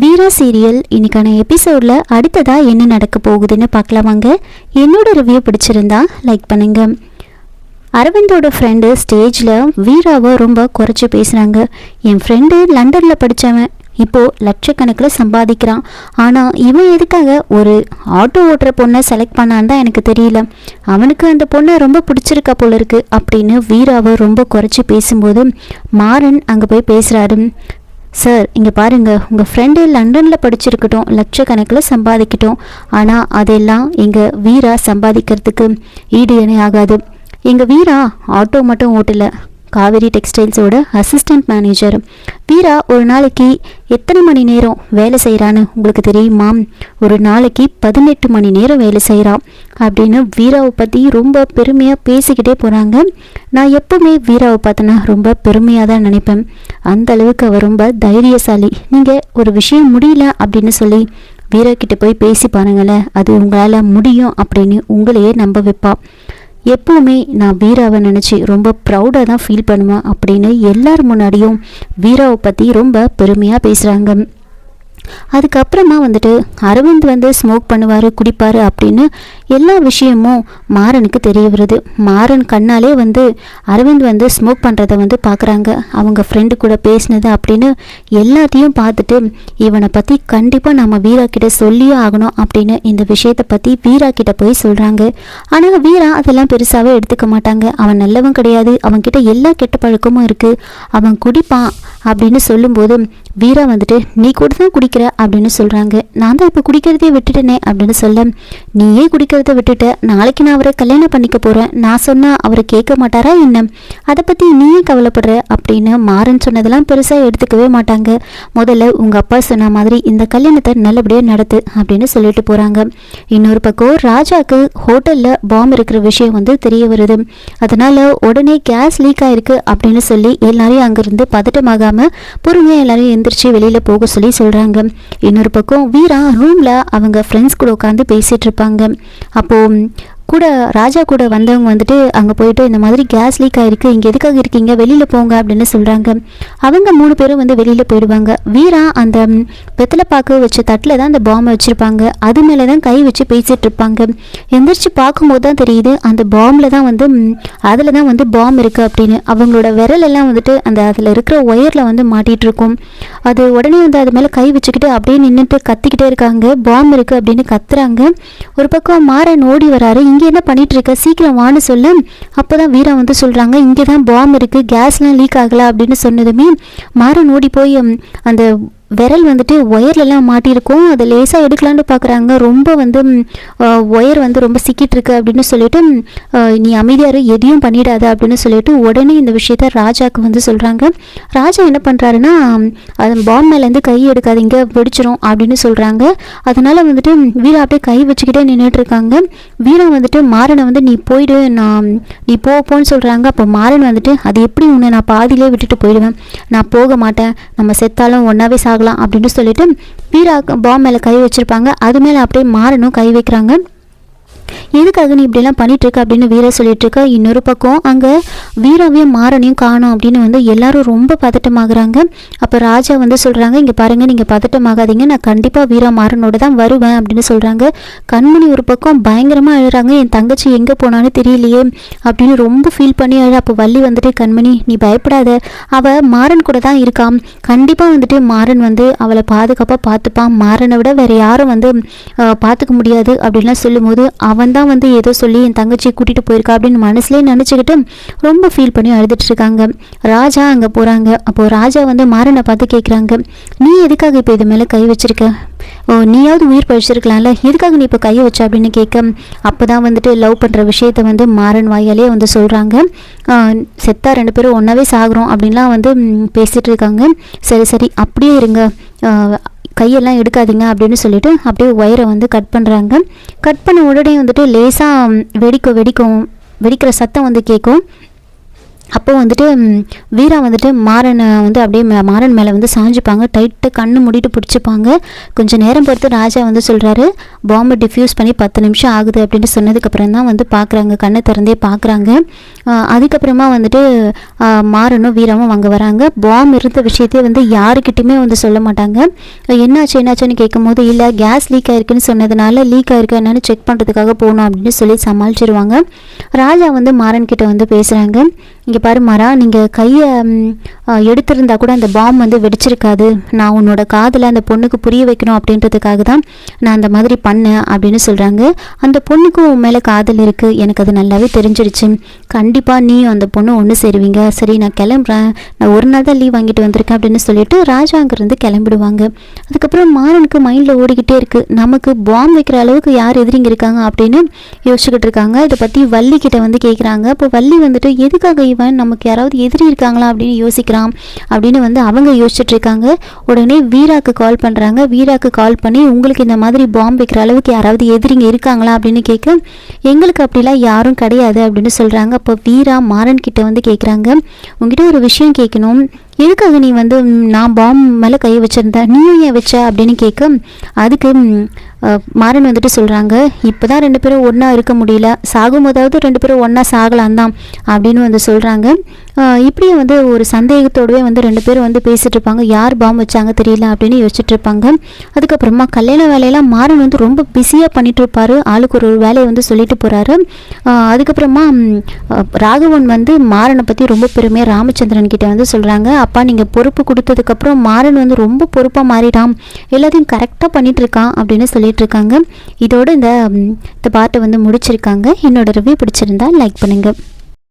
வீரா serial. இன்னைக்கான எபிசோடில் அடுத்ததாக என்ன நடக்க போகுதுன்னு பார்க்கலாமாங்க. என்னோட ரிவ்யூ பிடிச்சிருந்தா லைக் பண்ணுங்க. அரவிந்தோட ஃப்ரெண்டு ஸ்டேஜில் வீராவை ரொம்ப குறைச்சி பேசுகிறாங்க என் ஃப்ரெண்டு லண்டனில் படித்தவன் இப்போது லட்சக்கணக்கில் சம்பாதிக்கிறான். ஆனால் இவன் எதுக்காக ஒரு ஆட்டோ ஓட்டுற பொண்ணை செலக்ட் பண்ணான்னு தான் எனக்கு தெரியல. அவனுக்கு அந்த பொண்ணை ரொம்ப பிடிச்சிருக்கா போல இருக்கு அப்படின்னு வீராவை ரொம்ப குறைச்சி பேசும்போது மாறன் அங்கே போய் பேசுகிறாரு சார் இங்கே பாருங்க. உங்கள் ஃப்ரெண்டு லண்டனில் படிச்சிருக்கட்டும் லட்சக்கணக்கில் சம்பாதிக்கட்டும். ஆனால் அதெல்லாம் எங்கள் வீரா சம்பாதிக்கிறதுக்கு ஈடு இணை ஆகாது எங்கள் வீரா ஆட்டோ மட்டும் ஓட்டலை. காவிரி டெக்ஸ்டைல்ஸோட அசிஸ்டன்ட் மேனேஜர் வீரா ஒரு நாளைக்கு எத்தனை மணி நேரம் வேலை செய்கிறான்னு உங்களுக்கு தெரியுமா? ஒரு நாளைக்கு பதினெட்டு மணி நேரம் வேலை செய்கிறான் அப்படின்னு வீராவை பற்றி ரொம்ப பெருமையாக பேசிக்கிட்டே போகிறாங்க நான் எப்பவுமே வீராவை பார்த்தனா ரொம்ப பெருமையாக தான் நினைப்பேன். அந்த அளவுக்கு அவர் ரொம்ப தைரியசாலி. நீங்கள் ஒரு விஷயம் முடியல அப்படின்னு சொல்லி வீரா கிட்ட போய் பேசி பாருங்களேன் அது உங்களால் முடியும் அப்படின்னு உங்களையே நம்ப வைப்பா. எப்போவுமே நான் வீராவை நினச்சி ரொம்ப ப்ரௌடாக தான் ஃபீல் பண்ணுவேன் அப்படின்னு எல்லார் முன்னாடியும் வீராவை பற்றி ரொம்ப பெருமையாக பேசுகிறாங்க அதுக்கப்புறமா வந்துட்டு அரவிந்த் வந்து ஸ்மோக் பண்ணுவார் குடிப்பார் அப்படின்னு எல்லா விஷயமும் மாறனுக்கு தெரிய வருது. மாறன் கண்ணாலே வந்து அரவிந்த் வந்து ஸ்மோக் பண்ணுறத வந்து பார்க்குறாங்க அவங்க ஃப்ரெண்டு கூட பேசினது அப்படின்னு எல்லாத்தையும் பார்த்துட்டு இவனை பற்றி கண்டிப்பாக நம்ம வீரா கிட்ட சொல்லியே ஆகணும் அப்படின்னு இந்த விஷயத்தை பற்றி வீரா கிட்ட போய் சொல்கிறாங்க ஆனால் வீரா அதெல்லாம் பெருசாகவே எடுத்துக்க மாட்டாங்க. அவன் நல்லவன் கிடையாது. அவன்கிட்ட எல்லா கெட்ட பழக்கமும் இருக்குது அவன் குடிப்பான். அப்படின்னு சொல்லும்போது வீரா வந்துட்டு நீ கூட தான் குடிக்கிற அப்படின்னு சொல்கிறாங்க நான் தான் இப்போ குடிக்கிறதே விட்டுட்டேனே அப்படின்னு சொல்ல நீயே குடிக்கிறத விட்டுட்ட நாளைக்கு நான் அவரை கல்யாணம் பண்ணிக்க போகிறேன் நான் சொன்னால் அவரை கேட்க மாட்டாரா என்ன? அதை பற்றி நீயே கவலைப்படுற அப்படின்னு மாறன் சொன்னதெல்லாம் பெருசாக எடுத்துக்கவே மாட்டாங்க. முதல்ல உங்கள் அப்பா சொன்ன மாதிரி இந்த கல்யாணத்தை நல்லபடியாக நடத்து அப்படின்னு சொல்லிட்டு போகிறாங்க இன்னொரு பக்கம் ராஜாவுக்கு ஹோட்டலில் பாம்பு இருக்கிற விஷயம் வந்து தெரிய வருது. அதனால் உடனே கேஸ் லீக் ஆயிருக்கு அப்படின்னு சொல்லி எல்லாரையும் அங்கேருந்து பதட்டமாகாமல் பொறுமையாக எல்லாரையும் எந்திரிச்சு வெளியில் போக சொல்லி சொல்கிறாங்க இன்னொரு பக்கம் வீரா ரூமில் அவங்க ஃப்ரெண்ட்ஸ் கூட உட்காந்து பேசிகிட்டு இருப்பாங்க. அப்போது கூட ராஜா கூட வந்தவங்க வந்துட்டு அங்கே போயிட்டு இந்த மாதிரி கேஸ் லீக் ஆகிருக்கு இங்கே எதுக்காக இருக்கீங்க? வெளியில் போங்க அப்படின்னு சொல்கிறாங்க அவங்க மூணு பேரும் வந்து வெளியில் போயிடுவாங்க. வீரா அந்த ம், வெத்தலை பாக்கு வச்ச தட்டில் தான் அந்த பாம்பை வச்சுருப்பாங்க. அது மேலே தான் கை வச்சு பேசிகிட்டு இருப்பாங்க. எந்திரிச்சு பார்க்கும்போது தான் தெரியுது அந்த பாம்பில் தான் வந்து அதில் தான் வந்து பாம் இருக்குது அப்படின்னு. அவங்களோட விரலெல்லாம் வந்துட்டு அந்த அதில் இருக்கிற ஒயரில் வந்து மாட்டிகிட்டு இருக்கும். அது உடனே வந்து அது மேலே கை வச்சுக்கிட்டு அப்படியே நின்றுட்டு கத்திக்கிட்டே இருக்காங்க. பாம் இருக்குது அப்படின்னு கத்துறாங்க. ஒரு பக்கம் மாறன் ஓடி வராரு. இங்கே என்ன பண்ணிகிட்ருக்க சீக்கிரம் வான்னு சொல்ல. அப்போ தான் வீரா வந்து சொல்கிறாங்க இங்கே தான் பாம் இருக்குது கேஸ்லாம் லீக் ஆகலை அப்படின்னு சொன்னதுமே மாறன் ஓடி போய் அந்த விரல் வந்துட்டு ஒயர்லலாம் மாட்டியிருக்கும். அதை லேசாக எடுக்கலான்னு பார்க்குறாங்க ரொம்ப வந்து ஒயர் வந்து ரொம்ப சிக்கிட்டுருக்கு அப்படின்னு சொல்லிட்டு நீ அமைதியார் எதையும் பண்ணிடாத அப்படின்னு சொல்லிட்டு உடனே இந்த விஷயத்த ராஜாவுக்கு வந்து சொல்கிறாங்க ராஜா என்ன பண்ணுறாருன்னா அது பாம் மேலேருந்து கை எடுக்காதீங்க வெடிச்சிரும் அப்படின்னு சொல்கிறாங்க அதனால் வந்துட்டு வீரா அப்படியே கை வச்சுக்கிட்டே நின்றுட்டு இருக்காங்க வீரா வந்துட்டு மாறனை வந்து நீ போயிடு நான் நீ போ போன்னு சொல்கிறாங்க அப்போ மாறன் வந்துட்டு அது எப்படி உன்னை நான் பாதியிலே விட்டுட்டு போயிடுவேன்? நான் போக மாட்டேன். நம்ம செத்தாலும் ஒன்றாவே சாகலாம் அப்படின்னு சொல்லிட்டு வீரா பாம் மேலே கை வச்சுருப்பாங்க. அது மேலே அப்படியே மாறனும் கை வைக்கிறாங்க. எதுக்காக நீ இப்படிலாம் பண்ணிட்டுருக்க அப்படின்னு வீரா சொல்லிட்டு இருக்க இன்னொரு பக்கம் அங்கே வீராவையும் மாறனையும் காணும் அப்படின்னு வந்து எல்லாரும் ரொம்ப பதட்டமாகறாங்க. அப்போ ராஜா வந்து சொல்கிறாங்க இங்கே பாருங்கள் நீங்கள் பதட்டமாகாதீங்க. நான் கண்டிப்பாக வீரா மாறனோட தான் வருவேன் அப்படின்னு சொல்கிறாங்க கண்மணி ஒரு பக்கம் பயங்கரமாக அழுகிறாங்க என் தங்கச்சி எங்கே போனான்னு தெரியலையே அப்படின்னு ரொம்ப ஃபீல் பண்ணி அழ அப்போ வள்ளி வந்துட்டு கண்மணி நீ பயப்படாத. அவள் மாறன் கூட தான் இருக்கான் கண்டிப்பாக வந்துட்டு மாறன் வந்து அவளை பாதுகாப்பாக பார்த்துப்பான். மாறனை விட வேறு யாரும் வந்து பார்த்துக்க முடியாது அப்படின்லாம் சொல்லும்போது அவன் தான் வந்து ஏதோ சொல்லி என் தங்கச்சியை கூட்டிகிட்டு போயிருக்கா அப்படின்னு மனசுலேயே நினச்சிக்கிட்டு ரொம்ப ஃபீல் பண்ணி அழுதுட்டு இருக்காங்க. ராஜா அங்கே போகிறாங்க அப்போது ராஜா வந்து மாறனை பார்த்து கேட்குறாங்க நீ எதுக்காக இப்போ இது மேலே கை வச்சிருக்க? ஓ நீயாவது உயிர் பழிச்சிருக்கலாம்ல. எதுக்காக நீ இப்போ கையை வச்ச? அப்படின்னு கேட்க அப்போ தான் வந்துட்டு லவ் பண்ணுற விஷயத்த வந்து மாறன் வாயாலே வந்து சொல்கிறாங்க செத்தா ரெண்டு பேரும் ஒன்றாவே சாகுறோம் அப்படின்லாம் வந்து பேசிகிட்டு இருக்காங்க. சரி சரி அப்படியே இருங்க. கையெல்லாம் எடுக்காதீங்க அப்படின்னு சொல்லிட்டு அப்படியே ஒயரை வந்து கட் பண்ணுறாங்க கட் பண்ண உடனே வந்துட்டு லேசாக வெடிக்கும் வெடிக்கும் வெடிக்கிற சத்தம் வந்து கேட்கும். அப்போது வந்துட்டு வீரா வந்துட்டு மாறனை வந்து அப்படியே மே- மாறன் மேலே வந்து சாஞ்சிப்பாங்க. டைட்டு கண்ணு மூடிட்டு பிடிச்சிப்பாங்க. கொஞ்சம் நேரம் பொறுத்து ராஜா வந்து சொல்கிறாரு பாம்பை டிஃப்யூஸ் பண்ணி பத்து நிமிஷம் ஆகுது அப்படின்னு சொன்னதுக்கப்புறம் தான் வந்து பார்க்குறாங்க கண்ணை திறந்தே பார்க்குறாங்க அதுக்கப்புறமா வந்துட்டு மாறனும் வீராவும் அங்கே வராங்க. பாம்பு இருந்த விஷயத்தையே வந்து யாருக்கிட்டையுமே வந்து சொல்ல மாட்டாங்க. என்னாச்சு என்னாச்சுன்னு கேட்கும்போது இல்லை கேஸ் லீக் ஆயிருக்குன்னு சொன்னதுனால லீக் ஆயிருக்கு என்னன்னு செக் பண்ணுறதுக்காக போகணும் அப்படின்னு சொல்லி சமாளிச்சிருவாங்க. ராஜா வந்து மாறன் கிட்ட வந்து பேசுகிறாங்க இங்கே பாரு மாறா நீங்கள் கையை எடுத்திருந்தா கூட அந்த பாம் வந்து வெடிச்சிருக்காது. நான் உன்னோட காதில் அந்த பொண்ணுக்கு புரிய வைக்கணும் அப்படின்றதுக்காக தான் நான் அந்த மாதிரி பண்ணேன் அப்படின்னு சொல்கிறாங்க அந்த பொண்ணுக்கும் உன் மேலே காதல் இருக்குது எனக்கு அது நல்லாவே தெரிஞ்சிருச்சு. கண்டிப்பாக நீயும் அந்த பொண்ணு ஒன்று சேருவீங்க. சரி நான் கிளம்புறேன். நான் ஒரு நாள் தான் லீவ் வாங்கிட்டு வந்திருக்கேன் அப்படின்னு சொல்லிட்டு ராஜா அங்கேருந்து கிளம்பிடுவாங்க. அதுக்கப்புறம் மாறனுக்கு மைண்டில் ஓடிக்கிட்டே இருக்குது நமக்கு பாம் வைக்கிற அளவுக்கு யார் எதிரிங்க இருக்காங்க அப்படின்னு யோசிச்சுக்கிட்டு இருக்காங்க. இதை பற்றி வள்ளி கிட்ட வந்து கேட்குறாங்க இப்போ வள்ளி வந்துட்டு எதுக்காக இவன் நமக்கு யாராவது எதிரி இருக்காங்களா அப்படின்னு யோசிக்கிறான் அப்படின்னு வந்து அவங்க யோசிச்சுட்டு இருக்காங்க. உடனே வீராக்கு கால் பண்ணுறாங்க வீராக்கு கால் பண்ணி உங்களுக்கு இந்த மாதிரி பாம்பு வைக்கிற அளவுக்கு யாராவது எதிரிங்க இருக்காங்களா? அப்படின்னு கேட்க எங்களுக்கு அப்படிலாம் யாரும் கிடையாது அப்படின்னு சொல்கிறாங்க அப்போ வீரா மாறன் கிட்ட வந்து கேட்குறாங்க உங்ககிட்ட ஒரு விஷயம் கேட்கணும். எதுக்காக நீ வந்து நான் பாம் மேலே கை வச்சுருந்தேன். நீயும் ஏன் வச்ச? அப்படின்னு கேட்க அதுக்கு மாறன் வந்துட்டு சொல்கிறாங்க இப்போ தான் ரெண்டு பேரும் ஒன்றா இருக்க முடியல. சாகும்போதாவது ரெண்டு பேரும் ஒன்றா சாகலாம் தான் அப்படின்னு வந்து சொல்கிறாங்க இப்படியே வந்து ஒரு சந்தேகத்தோடவே வந்து ரெண்டு பேரும் வந்து பேசிகிட்டு இருப்பாங்க. யார் பாம் வச்சாங்க தெரியல அப்படின்னு யோசிச்சுட்டு இருப்பாங்க. அதுக்கப்புறமா கல்யாண வேலையெல்லாம் மாறன் வந்து ரொம்ப பிஸியாக பண்ணிட்டு இருப்பார். ஆளுக்கு ஒரு வேலையை வந்து சொல்லிட்டு போகிறாரு அதுக்கப்புறமா ராகவன் வந்து மாறனை பற்றி ரொம்ப பெருமையாக ராமச்சந்திரன் கிட்ட வந்து சொல்கிறாங்க அப்பா நீங்கள் பொறுப்பு கொடுத்ததுக்கப்புறம் மாறன் வந்து ரொம்ப பொறுப்பாக மாறிட்டான். எல்லாத்தையும் கரெக்டாக பண்ணிகிட்ருக்கான் இருக்கான் அப்படின்னு சொல்லிட்டு இருக்காங்க இதோட இந்த இந்த பாட்டை வந்து முடிச்சிருக்காங்க. என்னோட ரிவ்யூ பிடிச்சிருந்தா லைக் பண்ணுங்கள்